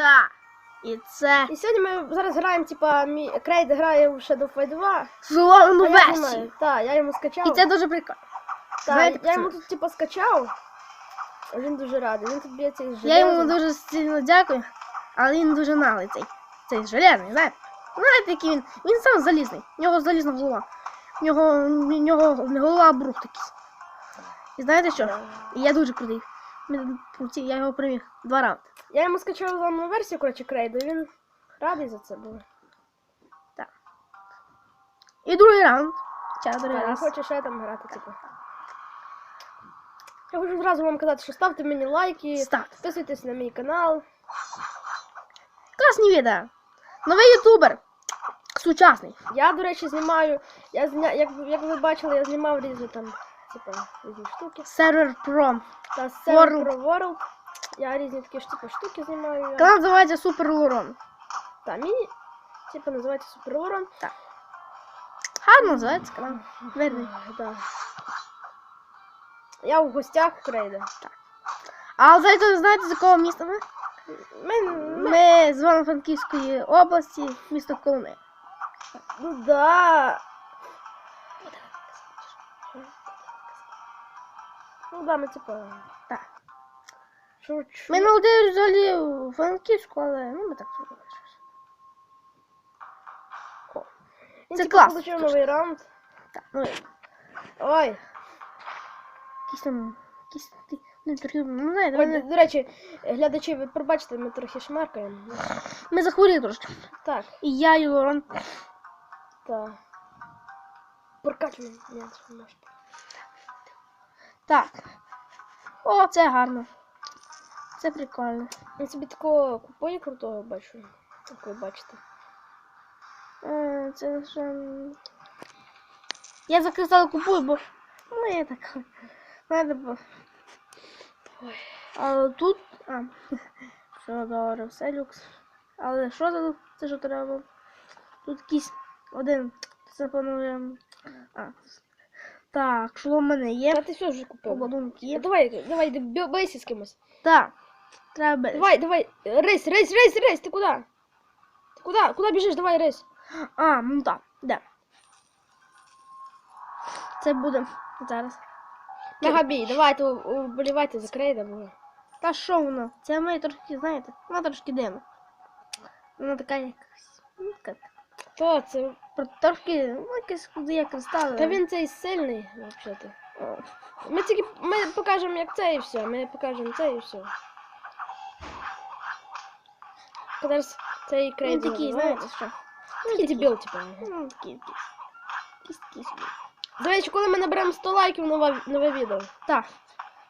Так. І це І сьогодні ми зараз граємо, типа, мій Крейд грає в Shadow Fight 2. зломану а версію. Так, я йому скачав. І це дуже прикольно. Так, знаєте, я йому тут, типа, скачав. Він дуже радий. Він тут б'ється із Я йому железом. дуже сильно дякую, але він дуже наглий цей. Цей железний, знаєте? Знаєте, який він? Він сам залізний. У нього залізна голова. У нього, у нього голова брух такий. І знаєте що? І я дуже крутий. Я його приміг два раунди. Я йому скачав зламану версію, коротше, Крейду, і він радий за це був. Так. І другий раунд. Ча, другий раз. хоче ще там грати, типу. Я хочу одразу вам казати, що ставте мені лайки, Ставте. підписуйтесь на мій канал. Класні відео. Новий ютубер. Сучасний. Я, до речі, знімаю. Я зня... як, як ви бачили, я знімав різні там, типу, різні штуки. Сервер Pro. Та World. Server Pro World. Я різні такі ж типу, штуки знімаю. Канал називається Супер Лурон. Та мій, типу, називається Super World. Гарно називається канал. Видно. Да. Я в гостях у Крейда. А знаєте, знаєте, з якого міста ми? Ми, ми... Ми з Івано-Франківської області, місто Колони. Ну да. Ну да, ми типу. Так. Шучу. Ми народились взагалі у Франківську, але ну ми так зробили щось. О, це типу, класно, Получив новий раунд. так, ну Ой. якісь там, якісь ну трохи, ну знаєте, Ой, мене- до речі, глядачі, ви пробачте, ми трохи шмаркаємо. ми захворіли трошки. Так, І я, і Лорон. так. Прокачуємо. Ні, це не можна. Так. О, це гарно. Це прикольно. Я собі такого купоні крутого бачу. Як ви бачите. Е, Це вже... Я за кристал купую, бо ну я так. Надо бо. Але тут. А. Що добре, все люкс. Але що за це що треба? Тут якийсь один. Це напевно. А. Так, що в мене Та є? ти все вже купив. Обладунки. Давай, давай, бі- з кимось. Так. Треба. бити. Давай, давай, рейс, рейс, рейс, рейс, ти куди? Ти куди? Куди біжиш? Давай рейс. А, ну так, де. Це буде зараз. Мегабій, давайте уболівайте за крейда, бо. Та що воно? Це ми трошки, знаєте, вона трошки дивна. Вона така якась. Ну, як. То це. Трошки, ну, якась як кристали. Та він цей сильний, взагалі. Ми тільки ми покажемо, як це і все. Ми покажемо це і все. Зараз цей крейд. Він такий, знаєте, що? Такий дебіл, типу. Ну, такий. Собі. До речі, коли ми наберемо 100 лайків, нове, нове відео. Так,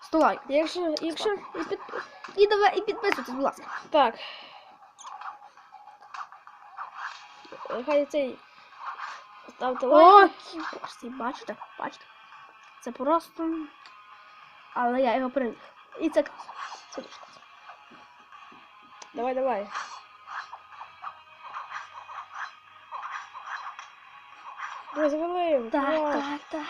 100 лайк. Якщо, якщо, і під... І давай, і підписуйтесь, будь ласка. Так. Хай цей. Ставте О, лайк. кіборсі, бачите, бачите. Це просто. Але я його прийняв. І це класно. Це дуже класно. Давай, давай. Завалив. Так, давай. так, так.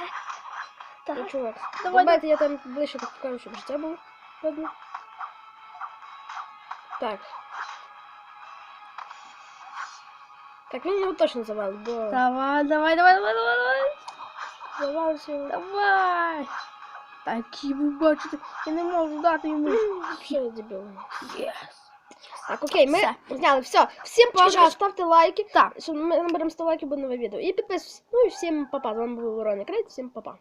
Ну, Так. чувак. Давай, Давайте я там ближче так покажу, щоб життя було. Так. Так, він його точно завалив, бо Давай, давай, давай, давай, давай, давай. завалився. його. Давай. Такі ви бачите, я не можу дати йому. Ну, Вообще дебіл. Так, окей, ми Все. зняли. Все. Всім пока, ставьте ставте лайки. Так. Щоб ми наберемо 100 лайків, буде нове відео. І підписуйтесь. Ну і всім папа. З вами був Ворона Крейт. Всім папа.